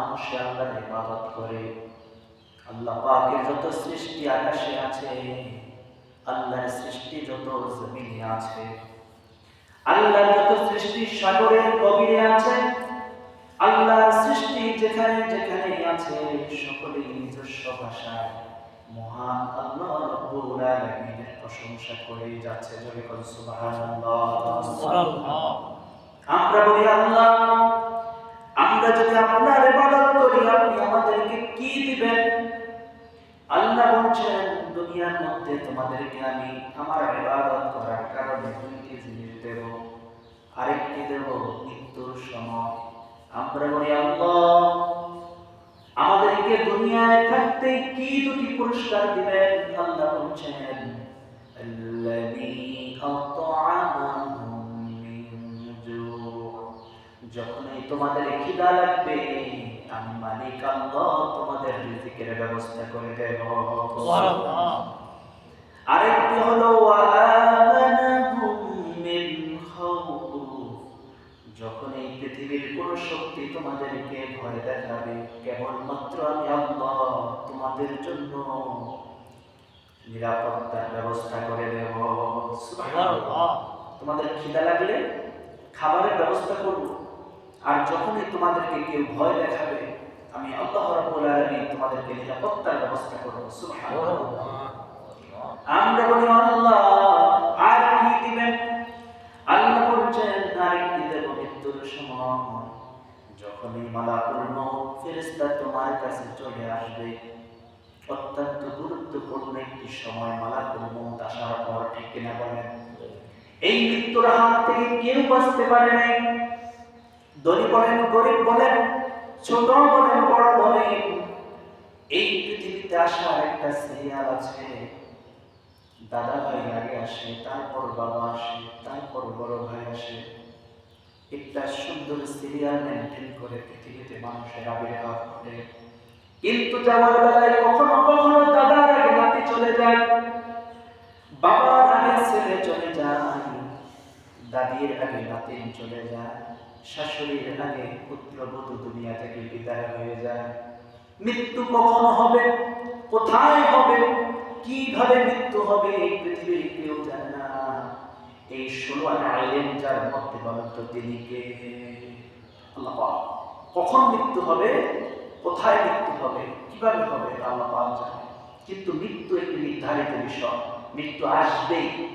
মানুষে আল্লাহর ইবাদত করে। আল্লাহ পাকের যত সৃষ্টি আকাশে আছে আল্লাহর সৃষ্টি যত জমিনে আছে আল্লাহর যত সৃষ্টি সাগরের গভীরে আছে আল্লাহর সৃষ্টি যেখানে যেখানে আছে সকলেই নিজস্ব ভাষায় মহান আল্লাহ রব্বুল আলামিনের প্রশংসা করে যাচ্ছে। জোরে করে সুবহানাল্লাহ। আমরা বলি আল্লাহ যদি আপনার ইবাদত করি, আপনি আমাদেরকে কি দিবেন? আল্লাহ বলছেন, দুনিয়ার মধ্যে তোমাদেরকে আমি আমার ইবাদত করার কারণে দুইটি জিনিস দেব। আরেকটি দেব মৃত্যুর সময়। আমরা বলি, আল্লাহ, আমাদেরকে দুনিয়ায় থাকতে কি দুটি পুরস্কার দিবেন? আল্লাহ বলছেন আল্লাহ তোমাদের খিদা লাগবে। আমি মালিক আল্লাহ তোমাদের রিজিকের ব্যবস্থা করে দেব। আরেকটি হলো যখন এই পৃথিবীর কোন শক্তি তোমাদেরকে ভয় দেখাবে কেবলমাত্র আমি আল্লাহ তোমাদের জন্য নিরাপত্তার ব্যবস্থা করে দেব। তোমাদের খিদা লাগলে খাবারের ব্যবস্থা করব। আর যখনই তোমাদেরকে কেউ ভয় দেখাবে, আমি আল্লাহ রাব্বুল আলামিন তোমাদেরকে নিরাপত্তার ব্যবস্থা করব। সুবহানাল্লাহ। আমরা বলি, আল্লাহ, আর কি দিবেন? আল্লাহ বলছেন মৃত্যুর সময়। যখনই মালাকুল মউত, ফেরেশতা তোমার কাছে চলে আসবে, অত্যন্ত গুরুত্বপূর্ণ একটি সময় মালাকুল মউত আসার পর, ঠিক কিনা বলেন? এই মৃত্যুর হাত থেকে কেউ বাঁচতে পারে নাই। ধনী বলেন, গরিব বলেন, ছোট বলেন, বড় বলেন, এই পৃথিবীতে আসার একটা সিরিয়াল আছে। দাদা ভাই আগে আসে, তারপর বাবা আসে, তারপর বড় ভাই আসে। একটা সুন্দর সিরিয়াল মেনটেন করে পৃথিবীতে মানুষের আবির্ভাব ঘটে। কিন্তু যাওয়ার বেলায় কখনো কখনো দাদার আগে নাতি চলে যায়। দাদির আগে নাতিন চলে যায়, শাশুড়ির আগে পুত্রবধূ দুনিয়া থেকে বিদায় হয়ে যায়। মৃত্যু কখন হবে? কোথায় হবে? কীভাবে মৃত্যু হবে এই পৃথিবীর কেউ জানে না। এই ষোলো আইলেন যার মধ্যে বলেন তো তিনি কে? আল্লাহ কখন মৃত্যু হবে? কোথায় মৃত্যু হবে? কীভাবে হবে আল্লাহ জানে। কিন্তু মৃত্যু একটি নির্ধারিত বিষয়। মৃত্যু আসবেই।